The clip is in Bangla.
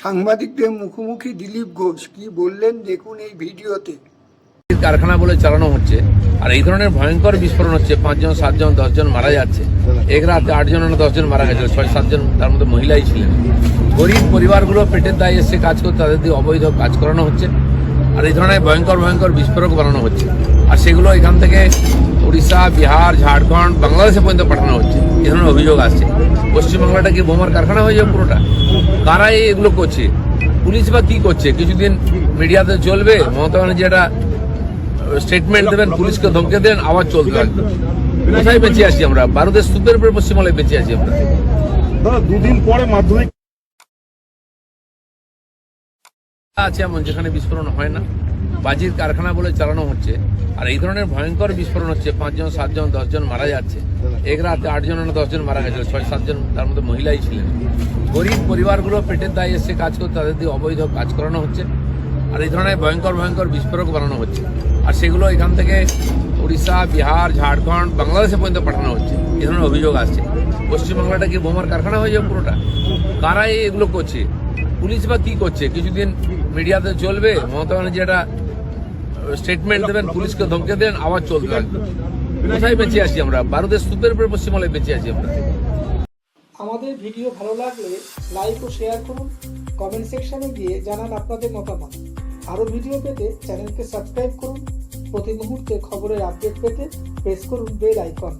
সাংবাদিকদের মুখোমুখি দিলীপ ঘোষ কি বললেন দেখুন এই ভিডিওতে। কারখানা বলে চালানো হচ্ছে, আর এই ধরনের ভয়ঙ্কর বিস্ফোরণ হচ্ছে, পাঁচজন, সাতজন, দশজন মারা যাচ্ছে। এক রাতে আটজন না দশজন মারা গেছে ছয়, সাতজন তার মধ্যে মহিলাই ছিলেন। গরিব পরিবারগুলো পেটের দায় এসে কাজ করতে তাদের দিয়ে অবৈধ কাজ করানো হচ্ছে, আর এই ধরনের ভয়ঙ্কর ভয়ঙ্কর বিস্ফোরক বানানো হচ্ছে। আর সেগুলো এখান থেকে উড়িষ্যা বিহার, ঝাড়খণ্ড, বাংলাদেশে পর্যন্ত পাঠানো হচ্ছে। এই ধরনের অভিযোগ আসছে। পশ্চিমবাংলাটা কি বোমার কারখানা হয়ে যাবে পুরোটা? কারা এগুলো করছে? পুলিশ বা কি করছে? কিছুদিন মিডিয়াতে চলবে মমতা ব্যানার্জি একটা স্টেটমেন্ট দেবেন পুলিশকে ধমকে দেন আবার চলতে থাকবে কোথায় বেঁচে আছি আমরা? ভারতের স্তূপের উপরে পশ্চিমবাংলায় বেঁচে আছি আমরা। দুদিন পরে মাধ্যমিক আছে এমন যেখানে বিস্ফোরণ হয় না। বাজির কারখানা বলে চালানো হচ্ছে, আর এই ধরনের ভয়ঙ্কর বিস্ফোরণ হচ্ছে, পাঁচজন, সাতজন, দশজন মারা যাচ্ছে। এক রাতে আটজন না দশজন মারা গেছে ছয়, সাতজন তার মধ্যে মহিলাই ছিলেন। গরিব পরিবারগুলো পেটের দায় এসে কাজ করতে, তাদের দিয়ে অবৈধ কাজ করানো হচ্ছে, আর এই ধরনের ভয়ঙ্কর ভয়ঙ্কর বিস্ফোরক বানানো হচ্ছে। আর সেগুলো এখান থেকে উড়িষ্যা, বিহার, ঝাড়খণ্ড, বাংলাদেশে পর্যন্ত পাঠানো হচ্ছে। এই ধরনের অভিযোগ আসছে। পশ্চিমবাংলাটা কি বোমার কারখানা হয়ে যাবে পুরোটা? কারা এই এগুলো করছে? পুলিশ বা কি করছে? কিছুদিন মিডিয়াতে চলবে, মমতা ব্যানার্জি একটা স্টেটমেন্ট দেবেন, পুলিশকে ধমকে দেন, আবার চলতে থাকবে কোথায় বেঁচে আছি আমরা? ভারতের স্তূপের উপরে পশ্চিমবাংলায় বেঁচে আছি আমরা। আমাদের ভিডিও ভালো লাগলে লাইক ও শেয়ার করুন কমেন্ট সেকশনে গিয়ে জানান আপনাদের মতামত। আরও ভিডিও পেতে চ্যানেলকে সাবস্ক্রাইব করুন। প্রতি মুহূর্তে খবরের আপডেট পেতে প্রেস করুন বেল আইকন